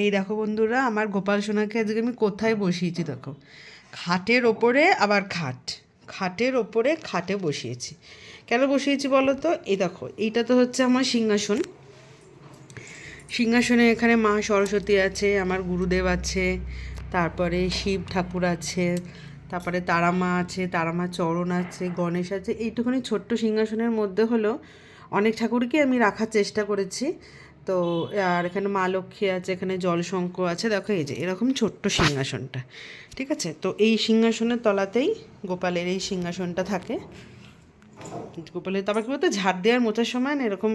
এই দেখো বন্ধুরা, আমার গোপাল সোনাকে আজকে আমি কোথায় বসিয়েছি দেখো? খাটের ওপরে আবার খাট। খাটের ওপরে খাটে বসিয়েছি। কেন বসিয়েছি বলো তো? এই দেখো, এইটা তো হচ্ছে আমার সিংহাসন। সিংহাসনে এখানে মা সরস্বতী আছে, আমার গুরুদেব আছে, তারপরে শিব ঠাকুর আছে, তারপরে তারা মা আছে তারা মা চরণ আছে, গণেশ আছে। এইটুখানি ছোট্ট সিংহাসনের মধ্যে হলো অনেক ঠাকুরকে আমি রাখার চেষ্টা করেছি। তো, আর এখানে মা লক্ষ্মী আছে, এখানে জলশঙ্ক আছে। দেখো এই যে, এরকম ছোট্ট সিংহাসনটা, ঠিক আছে? তো এই সিংহাসনের তলাতেই গোপালের এই সিংহাসনটা থাকে। গোপালের, তারপর কী বলতো, ঝাড় দেওয়ার মোচার সময় না এরকম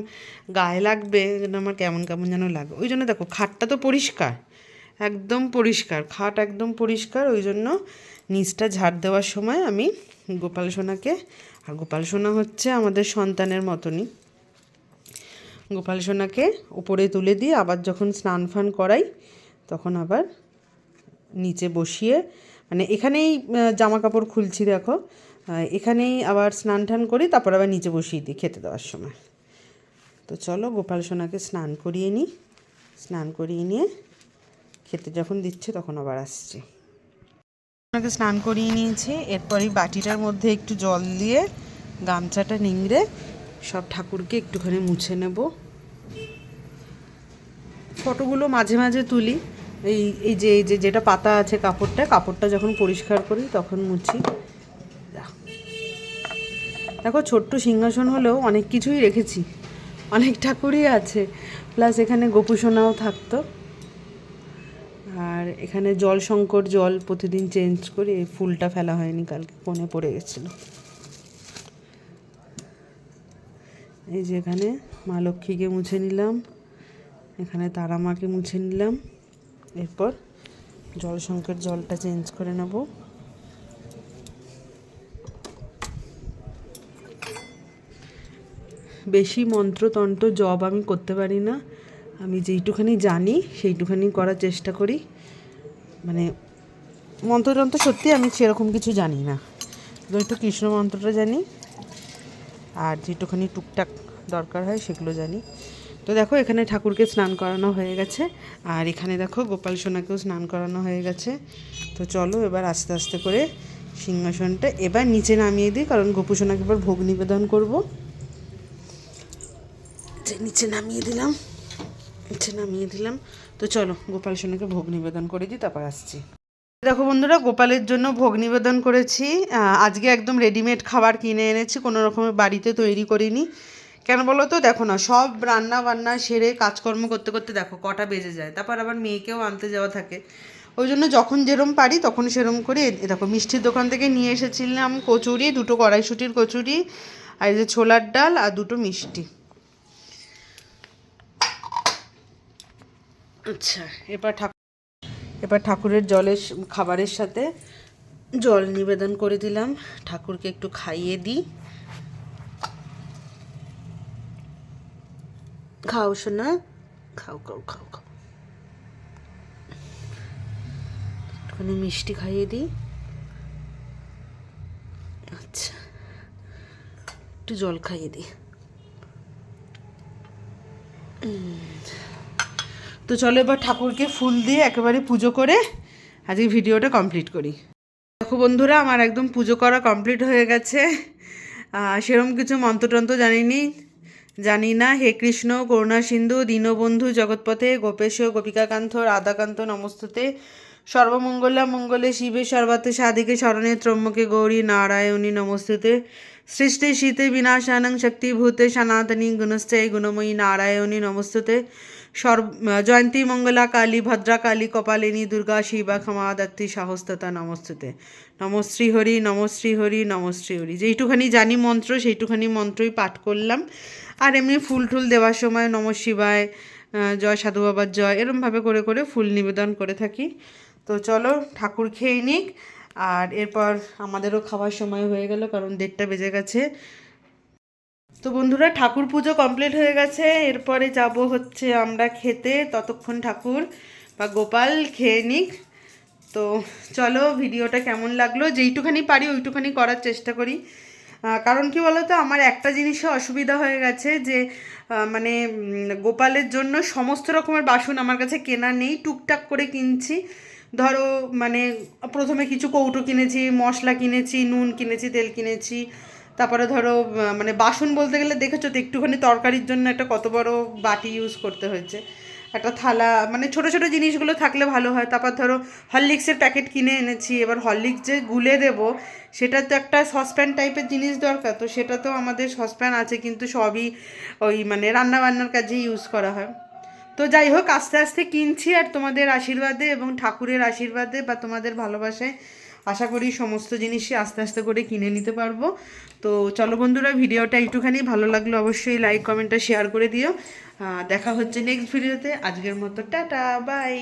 গায়ে লাগবে, যেন আমার কেমন কেমন যেন লাগবে ওই জন্য দেখো, খাটটা তো পরিষ্কার, একদম পরিষ্কার, খাট একদম পরিষ্কার। ওই জন্য নিচটা ঝাড় দেওয়ার সময় আমি গোপাল সোনাকে, আর গোপাল সোনা হচ্ছে আমাদের সন্তানের মতনই। গোপাল সোনাকে উপরে তুলে দিয়ে আবার যখন স্নান ফান করাই, তখন আবার নিচে বসিয়ে মানে এখানেই জামা কাপড় খুলছি দেখো এখানেই আবার স্নান টান করি তারপর আবার নিচে বসিয়ে দিই খেতে দেওয়ার সময়। তো চলো গোপাল সোনাকে স্নান করিয়ে নিই, স্নান করিয়ে নিয়ে খেতে যখন দিচ্ছে তখন আবার আসছি। ওনাকে স্নান করিয়ে নিয়েছি, এরপরই বাটিটার মধ্যে একটু জল দিয়ে গামছাটা নিংড়ে সব ঠাকুরকে একটুখানি মুছে নেব। ফটোগুলো মাঝে মাঝে তুলি। এই এই যে এই যে যেটা পাতা আছে কাপড়টা কাপড়টা যখন পরিষ্কার করি তখন মুছি। দেখো, ছোট্ট সিংহাসন হলেও অনেক কিছুই রেখেছি। অনেক ঠাকুরই আছে। প্লাস এখানে গোপুসোনাও থাকতো। আর এখানে জল সংকট জল প্রতিদিন চেঞ্জ করি ফুলটা ফেলা হয়নি, কালকে কোণে পড়ে গেছিল। এই যে এখানে মা লক্ষ্মীকে মুছে নিলাম, এখানে তারা মাকে মুছে নিলাম। এরপর জল সংকট জলটা চেঞ্জ করে নেব। বেশি মন্ত্রতন্ত্র জব আমি করতে পারি না। আমি যেইটুখানি জানি, সেইটুখানি করার চেষ্টা করি। মানে মন্ত্রতন্ত্র সত্যি আমি সেরকম কিছু জানি না। একটু কৃষ্ণ মন্ত্রটা জানি আর যেটুখানি টুকটাক দরকার হয় সেগুলো জানি। তো দেখো, এখানে ঠাকুরকে স্নান করানো হয়ে গেছে। আর এখানে দেখো, গোপাল সোনাকেও স্নান করানো হয়ে গেছে। তো চলো এবার আস্তে আস্তে করে সিংহাসনটা এবার নিচে নামিয়ে দিই, কারণ গোপু সোনাকে এবার ভোগ নিবেদন করব। নিচে নামিয়ে দিলাম, নিচে নামিয়ে দিলাম। তো চলো, গোপাল সোনাকে ভোগ নিবেদন করে দিই, তারপর আসছি। দেখো বন্ধুরা, গোপালের জন্য ভোগ নিবেদন করেছি। আজকে একদম রেডিমেড খাবার কিনে এনেছি, কোনো রকমের বাড়িতে তৈরি করিনি। কেন বলো তো? দেখো না, সব রান্না বান্না সেরে কাজকর্ম করতে করতে দেখো কটা বেজে যায়, তারপর আবার মেয়েকেও আনতে যাওয়া থাকে। ওই জন্য যখন যেরম পারি তখন সেরম করে দেখো, মিষ্টির দোকান থেকে নিয়ে এসেছিলাম কচুরি, দুটো কড়াইশুটির কচুরি, আর এই যে ছোলার ডাল আর দুটো মিষ্টি। আচ্ছা এবার ঠাকুর এবার ঠাকুরের জলের খাবারের সাথে জল নিবেদন করে দিলাম। ঠাকুরকে একটু খাইয়ে দিই। খাও শোনা খাও খাও খাও খাও। মিষ্টি খাইয়ে দিই। আচ্ছা। একটু জল খাইয়ে দিই। তো চলো এবার ঠাকুরকে ফুল দিয়ে একেবারে পুজো করে আজকে ভিডিওটা কমপ্লিট করি। দেখো বন্ধুরা, আমার একদম পুজো করা কমপ্লিট হয়ে গেছে। সেরম কিছু মন্ত্রতন্ত্র জানিনি, জানি না। হে কৃষ্ণ, করুণা সিন্ধু, দীনবন্ধু, জগৎপথে, গোপেশ, গোপিকাকান্ত, রাধাকান্ত, নমস্তুতে। সর্বমঙ্গলা, মঙ্গলে শিবে সর্বাতে সাধিকে, শরণে ত্রম্বকে, গৌরী নারায়ণী, নমস্তুতে। সৃষ্টি, শীতে, বিনাশানং, শক্তিভূতে, সনাতনী গুণশ্চয় গুণময়ী, নারায়ণী, নমস্তুতে। সর্ব জয়ন্তী, মঙ্গলা, কালী, ভদ্রা, কালী, কপালিনী, দুর্গা, শিবা, ক্ষমা, দত্তি, সাহস্ততা, নমস্তুতে। নমশ্রী হরি নমশ্রী হরি নমশ্রী হরি যেইটুখানি জানি মন্ত্র, সেইটুখানি মন্ত্রই পাঠ করলাম। আর এমনি ফুল টুল দেওয়ার সময় নম শিবায় জয় সাধু বাবার জয়, এরমভাবে করে করে ফুল নিবেদন করে থাকি। তো চলো, ঠাকুর খেয়ে নিক। আর এরপর আমাদেরও খাওয়ার সময় হয়ে গেল, কারণ দেড়টা বেজে গেছে। তো বন্ধুরা, ঠাকুর পুজো কমপ্লিট হয়ে গেছে। এরপরে যাব হচ্ছে আমরা খেতে, ততক্ষণ ঠাকুর বা গোপাল খেয়ে নিক। তো চলো, ভিডিওটা কেমন লাগল? যেইটুখানি পারি ওইটুখানি করার চেষ্টা করি। কারণ কি বলতো, আমার একটা জিনিসে অসুবিধা হয়ে গেছে যে মানে গোপালের জন্য সমস্ত রকমের বাসন আমার কাছে কেনা নেই। টুকটাক করে কিনছি। ধরো মানে প্রথমে কিছু কৌটো কিনেছি, মশলা কিনেছি, নুন কিনেছি, তেল কিনেছি। তারপরে ধরো মানে বাসন বলতে গেলে দেখেছ তো, একটুখানি তরকারির জন্য একটা কত বড় বাটি ইউজ করতে হয়েছে। একটা থালা মানে ছোট ছোট জিনিসগুলো থাকলে ভালো হয়। তারপর ধরো, হরলিক্সের প্যাকেট কিনে এনেছি, এবার হরলিক্স যে গুলে দেব, সেটা তো একটা সসপ্যান টাইপের জিনিস দরকার, তো সেটা তো আমাদের সসপ্যান আছে, কিন্তু সবই ওই মানে রান্নাবান্নার কাজে ইউজ করা হয়। তো যাই হোক, আস্তে আস্তে কিনছি আর তোমাদের আশীর্বাদে এবং ঠাকুরের আশীর্বাদে বা তোমাদের ভালোবাসায় আশা করি সমস্ত জিনিসই আস্তে আস্তে করে কিনে নিতে পারব। তো চলো বন্ধুরা, ভিডিওটা একটুখানি ভালো লাগল অবশ্যই লাইক কমেন্টটা শেয়ার করে দিও। দেখা হচ্ছে নেক্সট ভিডিওতে আজকের মতো টাটা বাই